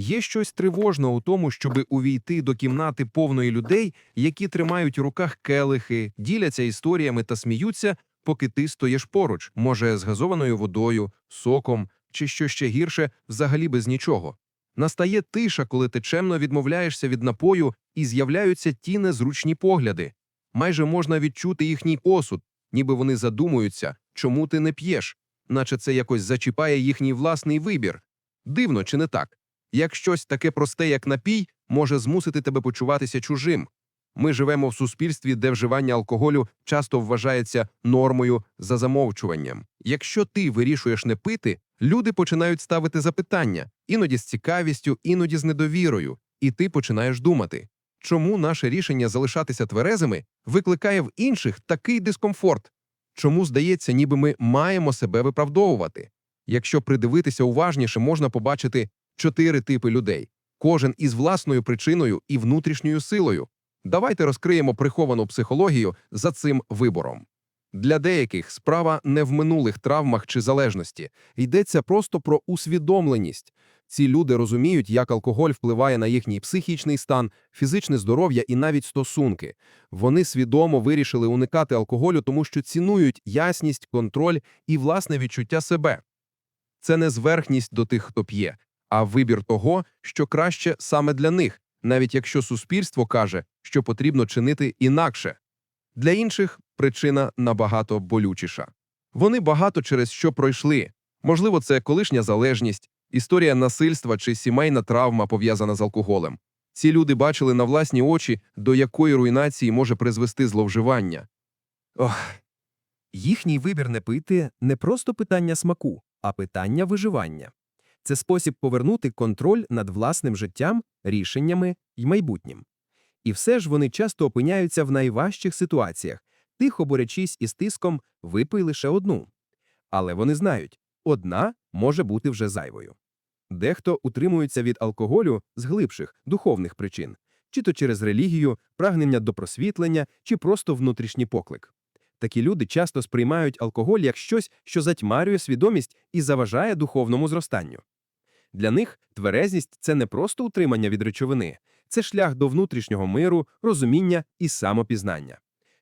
Є щось тривожне у тому, щоби увійти до кімнати повної людей, які тримають у руках келихи, діляться історіями та сміються, поки ти стоїш поруч, може, з газованою водою, соком чи що ще гірше, взагалі без нічого. Настає тиша, коли ти чемно відмовляєшся від напою, і з'являються ті незручні погляди. Майже можна відчути їхній осуд, ніби вони задумуються, чому ти не п'єш, наче це якось зачіпає їхній власний вибір. Дивно, чи не так? Як щось таке просте, як напій, може змусити тебе почуватися чужим. Ми живемо в суспільстві, де вживання алкоголю часто вважається нормою за замовчуванням. Якщо ти вирішуєш не пити, люди починають ставити запитання, іноді з цікавістю, іноді з недовірою, і ти починаєш думати, чому наше рішення залишатися тверезими викликає в інших такий дискомфорт? Чому здається, ніби ми маємо себе виправдовувати? Якщо придивитися уважніше, можна побачити чотири типи людей, кожен із власною причиною і внутрішньою силою. Давайте розкриємо приховану психологію за цим вибором. Для деяких справа не в минулих травмах чи залежності, йдеться просто про усвідомленість. Ці люди розуміють, як алкоголь впливає на їхній психічний стан, фізичне здоров'я і навіть стосунки. Вони свідомо вирішили уникати алкоголю, тому що цінують ясність, контроль і власне відчуття себе. Це не зверхність до тих, хто п'є, а вибір того, що краще саме для них, навіть якщо суспільство каже, що потрібно чинити інакше. Для інших причина набагато болючіша. Вони багато через що пройшли. Можливо, це колишня залежність, історія насильства чи сімейна травма, пов'язана з алкоголем. Ці люди бачили на власні очі, до якої руйнації може призвести зловживання. Ох. Їхній вибір не пити не просто питання смаку, а питання виживання. Це спосіб повернути контроль над власним життям, рішеннями й майбутнім. І все ж вони часто опиняються в найважчих ситуаціях, тихо борячись із тиском випий лише одну. Але вони знають, одна може бути вже зайвою. Дехто утримується від алкоголю з глибших духовних причин, чи то через релігію, прагнення до просвітлення, чи просто внутрішній поклик. Такі люди часто сприймають алкоголь як щось, що затьмарює свідомість і заважає духовному зростанню. Для них тверезність це не просто утримання від речовини, це шлях до внутрішнього миру, розуміння і самопізнання.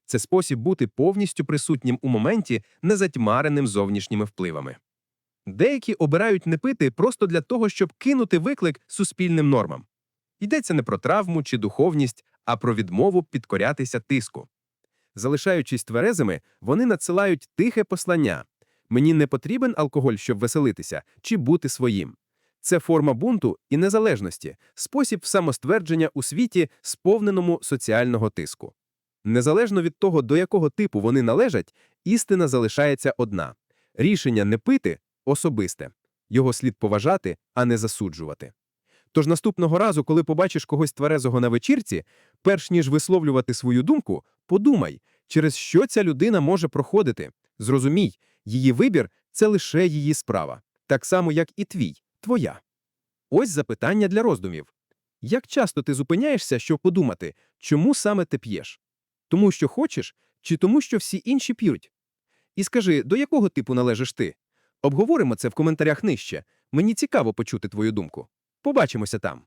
Це спосіб бути повністю присутнім у моменті, не затьмареним зовнішніми впливами. Деякі обирають не пити просто для того, щоб кинути виклик суспільним нормам. Йдеться не про травму чи духовність, а про відмову підкорятися тиску. Залишаючись тверезими, вони надсилають тихе послання мені не потрібен алкоголь, щоб веселитися, чи бути своїм. Це форма бунту і незалежності, спосіб самоствердження у світі, сповненому соціального тиску. Незалежно від того, до якого типу вони належать, істина залишається одна рішення не пити особисте, його слід поважати, а не засуджувати. Тож наступного разу, коли побачиш когось тверезого на вечірці, перш ніж висловлювати свою думку, подумай, через що ця людина може проходити. Зрозумій, її вибір це лише її справа, так само, як і твій, твоя. Ось запитання для роздумів. Як часто ти зупиняєшся, щоб подумати, чому саме ти п'єш? Тому що хочеш, чи тому, що всі інші п'ють? І скажи, до якого типу належиш ти? Обговоримо це в коментарях нижче. Мені цікаво почути твою думку. Побачимося там.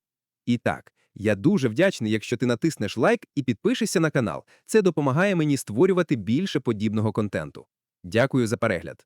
І так, я дуже вдячний, якщо ти натиснеш лайк і підпишешся на канал. Це допомагає мені створювати більше подібного контенту. Дякую за перегляд.